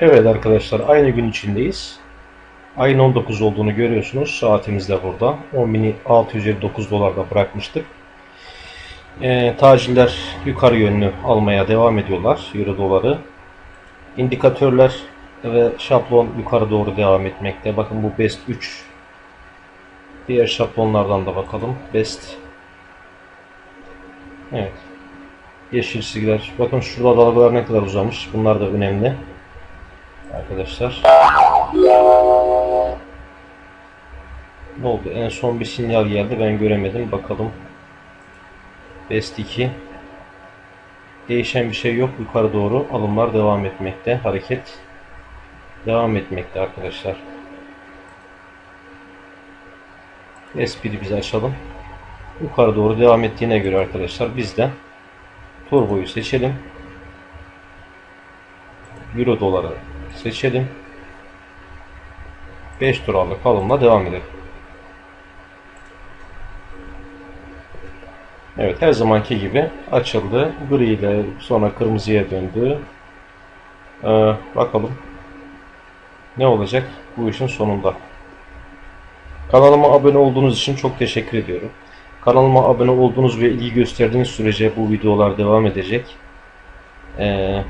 Evet arkadaşlar aynı gün içindeyiz. Ayın 19 olduğunu görüyorsunuz. Saatimiz de burada. 10.659 dolarda bırakmıştık. Ee, taciller yukarı yönlü almaya devam ediyorlar. Euro doları. İndikatörler ve şablon yukarı doğru devam etmekte. Bakın bu Best 3. Diğer şablonlardan da bakalım. Best. Evet. Yeşil çizgiler. Bakın şurada dalgalar ne kadar uzamış. Bunlar da önemli. Arkadaşlar. Ne oldu? En son bir sinyal geldi. Ben göremedim. Bakalım. Best 2. Değişen bir şey yok. Yukarı doğru alımlar devam etmekte. Hareket devam etmekte arkadaşlar. S1'i biz açalım. Yukarı doğru devam ettiğine göre arkadaşlar biz de turboyu seçelim. Euro doları seçelim. 5 dolarlık alımla devam edelim. Evet her zamanki gibi açıldı. Gri ile sonra kırmızıya döndü. Ee, bakalım ne olacak bu işin sonunda. Kanalıma abone olduğunuz için çok teşekkür ediyorum. Kanalıma abone olduğunuz ve ilgi gösterdiğiniz sürece bu videolar devam edecek. Ee,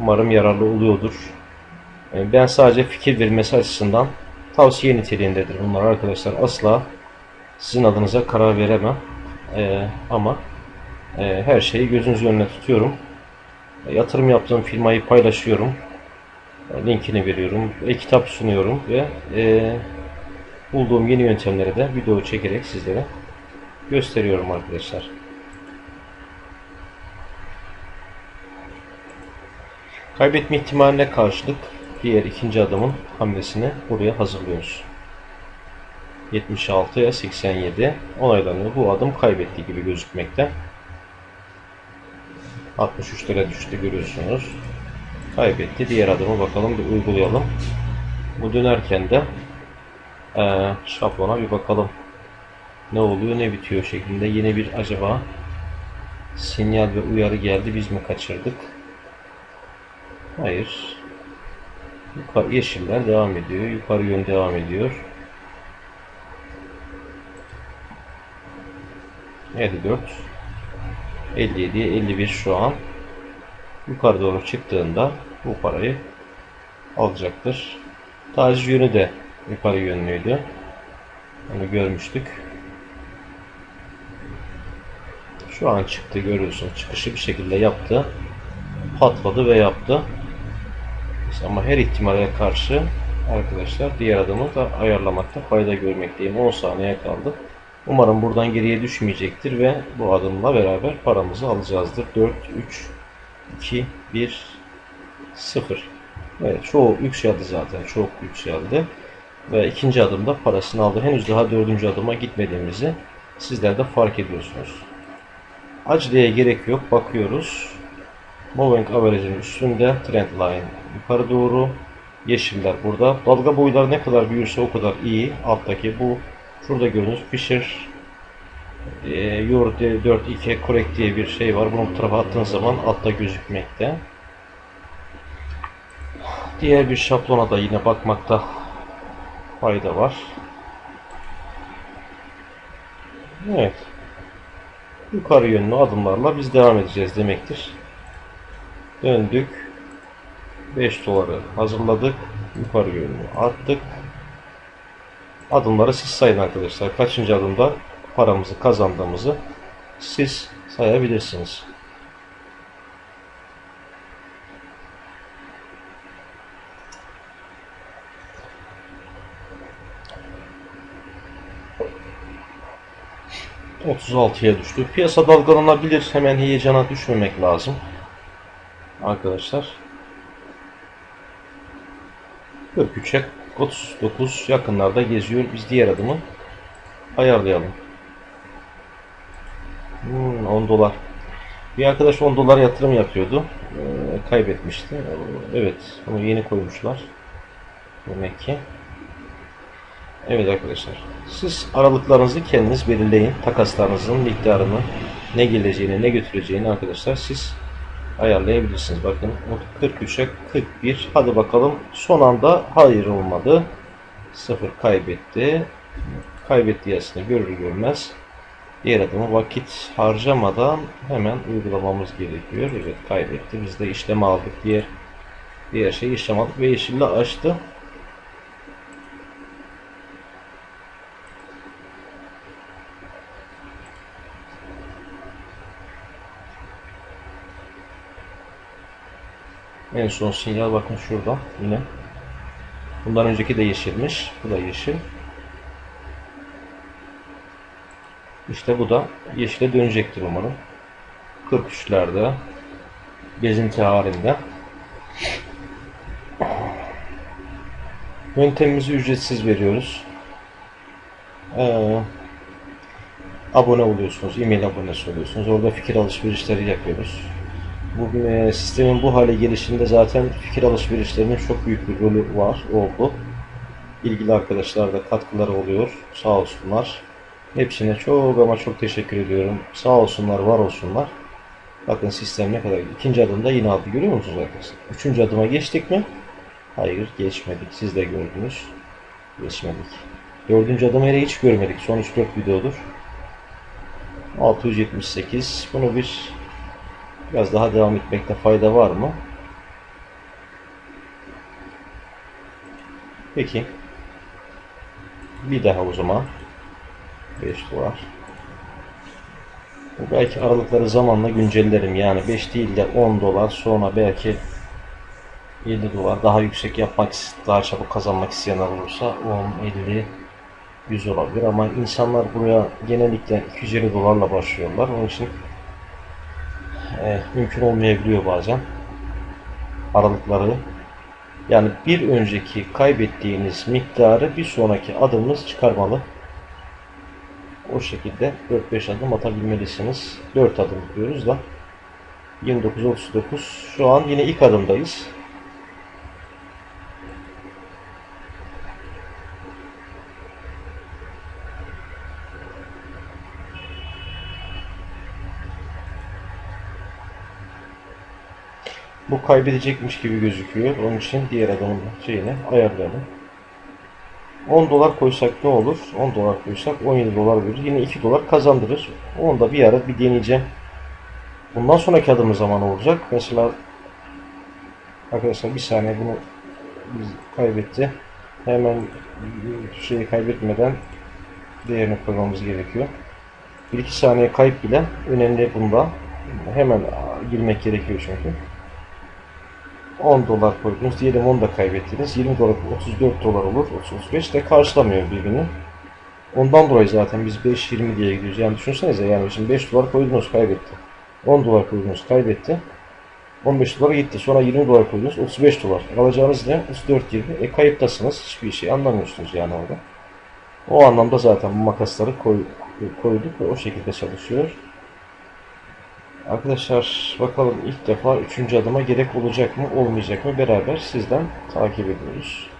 umarım yararlı oluyordur. Ee, ben sadece fikir verilmesi açısından tavsiye niteliğindedir bunlar arkadaşlar. Asla sizin adınıza karar veremem. Ee, ama e, her şeyi gözünüz önüne tutuyorum. E, yatırım yaptığım firmayı paylaşıyorum. E, linkini veriyorum. E-kitap sunuyorum ve e, bulduğum yeni yöntemleri de video çekerek sizlere gösteriyorum arkadaşlar. Kaybetme ihtimaline karşılık diğer ikinci adımın hamlesini buraya hazırlıyoruz. 76'ya 87 onaylanıyor. Bu adım kaybettiği gibi gözükmekte. 63 lira düştü görüyorsunuz. Kaybetti. Diğer adımı bakalım bir uygulayalım. Bu dönerken de ee, şablona bir bakalım. Ne oluyor ne bitiyor şeklinde yeni bir acaba sinyal ve uyarı geldi biz mi kaçırdık? Hayır. Yukarı, yeşiller devam ediyor. Yukarı yön devam ediyor. 54 57 51 şu an yukarı doğru çıktığında bu parayı alacaktır. Taciz yönü de yukarı yönlüydü. Onu görmüştük. Şu an çıktı görüyorsun. Çıkışı bir şekilde yaptı. Patladı ve yaptı. Ama her ihtimale karşı arkadaşlar diğer adımı da ayarlamakta fayda görmekteyim. 10 saniye kaldı. Umarım buradan geriye düşmeyecektir ve bu adımla beraber paramızı alacağızdır. 4, 3, 2, 1, 0. Evet çoğu yükseldi zaten. Çok yükseldi. Ve ikinci adımda parasını aldı. Henüz daha dördüncü adıma gitmediğimizi sizler de fark ediyorsunuz. Aceleye gerek yok. Bakıyoruz. Moving Average'in üstünde Trendline yukarı doğru. Yeşiller burada. Dalga boyları ne kadar büyürse o kadar iyi. Alttaki bu Şurada gördüğünüz Fisher Euro 4.2 Correct diye bir şey var. Bunu bu tarafa attığınız zaman altta gözükmekte. Diğer bir şablona da yine bakmakta fayda var. Evet. Yukarı yönlü adımlarla biz devam edeceğiz demektir. Döndük. 5 doları hazırladık. Yukarı yönlü attık. Adımları siz sayın arkadaşlar. Kaçıncı adımda paramızı kazandığımızı siz sayabilirsiniz. ...36'ya düştü. Piyasa dalgalanabilir. Hemen heyecana düşmemek lazım. Arkadaşlar. 43'e 39 yakınlarda geziyor. Biz diğer adımı ayarlayalım. Hmm, 10 dolar. Bir arkadaş 10 dolar yatırım yapıyordu. Ee, kaybetmişti. Evet. Onu yeni koymuşlar. Demek ki. Evet arkadaşlar. Siz aralıklarınızı kendiniz belirleyin. Takaslarınızın miktarını ne geleceğini ne götüreceğini arkadaşlar siz ayarlayabilirsiniz. Bakın 43'e 41. Hadi bakalım. Son anda hayır olmadı. 0 kaybetti. Kaybettiği aslında görür görmez. Diğer adımı vakit harcamadan hemen uygulamamız gerekiyor. Evet kaybetti. Biz de işlem aldık. Diğer diğer şeyi işlem aldık ve yeşille açtı. En son sinyal bakın şurada yine. Bundan önceki de yeşilmiş. Bu da yeşil. İşte bu da yeşile dönecektir umarım. 43'lerde gezinti halinde. Yöntemimizi ücretsiz veriyoruz. Ee, abone oluyorsunuz, e-mail abonesi oluyorsunuz. Orada fikir alışverişleri yapıyoruz. Bugün e, sistemin bu hale gelişinde zaten fikir alışverişlerinin çok büyük bir rolü var, oldu. İlgili arkadaşlar da katkıları oluyor. Sağ olsunlar. Hepsine çok ama çok teşekkür ediyorum. Sağ olsunlar, var olsunlar. Bakın sistem ne kadar. İkinci adımda yine aldı. Görüyor musunuz arkadaşlar? Üçüncü adıma geçtik mi? Hayır geçmedik. Siz de gördünüz. Geçmedik. Dördüncü adımı hele hiç görmedik. Son 3-4 videodur. 678. Bunu bir biraz daha devam etmekte fayda var mı? Peki. Bir daha o zaman. 5 dolar. Belki aralıkları zamanla güncellerim. Yani 5 değil de 10 dolar sonra belki 7 dolar daha yüksek yapmak daha çabuk kazanmak isteyenler olursa 10, 50, 100 olabilir ama insanlar buraya genellikle 250 dolarla başlıyorlar. Onun için e, mümkün olmayabiliyor bazen aralıkları. Yani bir önceki kaybettiğiniz miktarı bir sonraki adımınız çıkarmalı. O şekilde 4-5 adım atabilmelisiniz. 4 adım diyoruz da 29-39 şu an yine ilk adımdayız. Bu kaybedecekmiş gibi gözüküyor. Onun için diğer adamın şeyini ayarlayalım. 10 dolar koysak ne olur? 10 dolar koysak 17 dolar verir. Yine 2 dolar kazandırır. Onu da bir ara bir deneyeceğim. Bundan sonraki adımı zaman olacak. Mesela arkadaşlar bir saniye bunu kaybetti. Hemen şeyi kaybetmeden değerini koymamız gerekiyor. 1-2 saniye kayıp bile önemli bunda. Hemen girmek gerekiyor çünkü. 10 dolar koydunuz. Diyelim 10 da kaybettiniz. 20 dolar 34 dolar olur. 35 de karşılamıyor birbirini. Ondan dolayı zaten biz 5-20 diye gidiyoruz. Yani düşünsenize yani şimdi 5 dolar koydunuz kaybetti. 10 dolar koydunuz kaybetti. 15 dolara gitti. Sonra 20 dolar koydunuz 35 dolar. Alacağınız ne? 34 20. E kayıptasınız. Hiçbir şey anlamıyorsunuz yani orada. O anlamda zaten bu makasları koy, koyduk ve o şekilde çalışıyor. Arkadaşlar bakalım ilk defa üçüncü adıma gerek olacak mı olmayacak mı beraber sizden takip ediyoruz.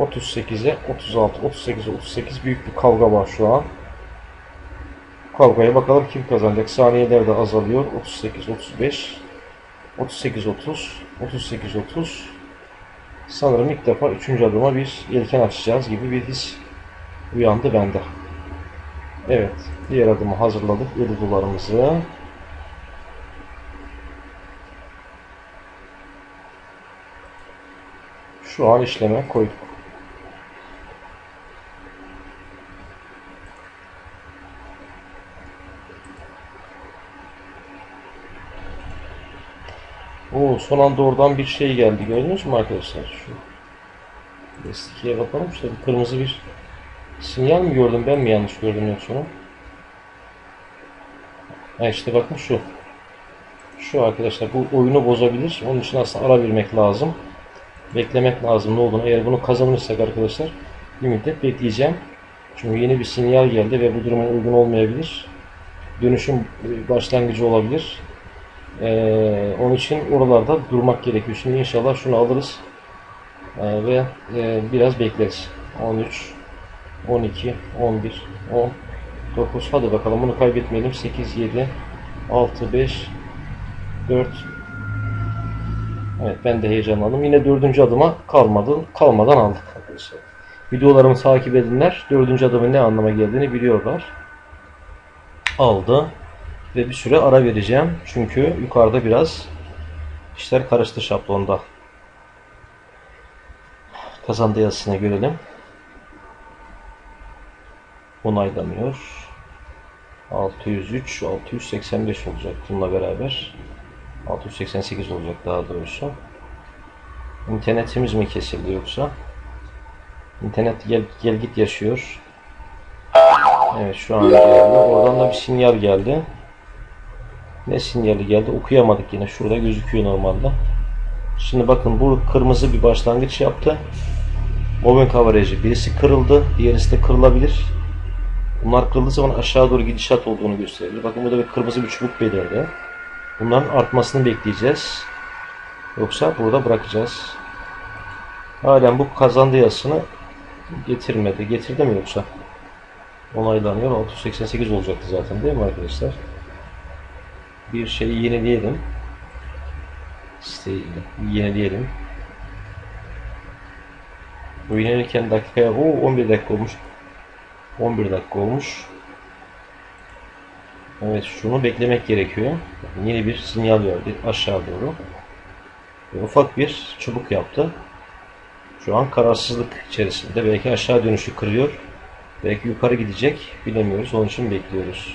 38'e 36, 38'e 38 büyük bir kavga var şu an. Kavgaya bakalım kim kazanacak. Saniyeler de azalıyor. 38, 35, 38, 30, 38, 30. Sanırım ilk defa üçüncü adıma bir yelken açacağız gibi bir his uyandı bende. Evet, diğer adımı hazırladık. 7 dolarımızı. Şu an işleme koyduk. Oo, son anda oradan bir şey geldi. Gördünüz mü arkadaşlar? Şu Destikiye bakalım. İşte bir kırmızı bir sinyal mi gördüm? Ben mi yanlış gördüm yoksa? Ha işte bakın şu. Şu arkadaşlar bu oyunu bozabilir. Onun için aslında ara vermek lazım beklemek lazım ne olduğunu. Eğer bunu kazanırsak arkadaşlar bir müddet bekleyeceğim. Çünkü yeni bir sinyal geldi ve bu duruma uygun olmayabilir. Dönüşüm başlangıcı olabilir. Ee, onun için oralarda durmak gerekiyor. Şimdi inşallah şunu alırız ee, ve e, biraz bekleriz. 13, 12, 11, 10, 9. Hadi bakalım bunu kaybetmeyelim. 8, 7, 6, 5, 4 Evet ben de heyecanlandım. Yine dördüncü adıma kalmadı, kalmadan aldık arkadaşlar. Videolarımı takip edenler dördüncü adımın ne anlama geldiğini biliyorlar. Aldı ve bir süre ara vereceğim. Çünkü yukarıda biraz işler karıştı şablonda. Kazandı yazısını görelim. Onaylanıyor. 603, 685 olacak bununla beraber. 688 olacak daha doğrusu. İnternetimiz mi kesildi yoksa? İnternet gel, gel git yaşıyor. Evet şu an geldi. Oradan da bir sinyal geldi. Ne sinyali geldi? Okuyamadık yine. Şurada gözüküyor normalde. Şimdi bakın bu kırmızı bir başlangıç yaptı. Mobbing coverage birisi kırıldı. Diğerisi de kırılabilir. Bunlar kırıldığı zaman aşağı doğru gidişat olduğunu gösterir. Bakın burada bir kırmızı bir çubuk belirdi. Bunların artmasını bekleyeceğiz. Yoksa burada bırakacağız. Halen bu kazandı yazısını getirmedi. Getirdi mi yoksa? Onaylanıyor. 688 olacaktı zaten değil mi arkadaşlar? Bir şeyi yenileyelim. Siteyi yenileyelim. Bu yenilirken dakikaya o 11 dakika olmuş. 11 dakika olmuş. Evet şunu beklemek gerekiyor. Yeni bir sinyal verdi aşağı doğru. Ve ufak bir çubuk yaptı. Şu an kararsızlık içerisinde. Belki aşağı dönüşü kırıyor. Belki yukarı gidecek. Bilemiyoruz. Onun için bekliyoruz.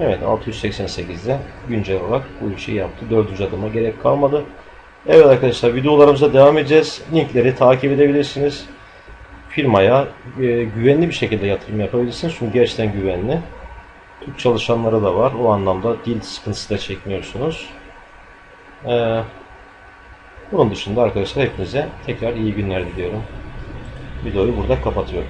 Evet 688'de güncel olarak bu işi yaptı. Dördüncü adıma gerek kalmadı. Evet arkadaşlar videolarımıza devam edeceğiz. Linkleri takip edebilirsiniz. Firmaya e, güvenli bir şekilde yatırım yapabilirsiniz. Çünkü gerçekten güvenli. Türk çalışanları da var. O anlamda dil sıkıntısı da çekmiyorsunuz. Ee, bunun dışında arkadaşlar hepinize tekrar iyi günler diliyorum. Videoyu burada kapatıyorum.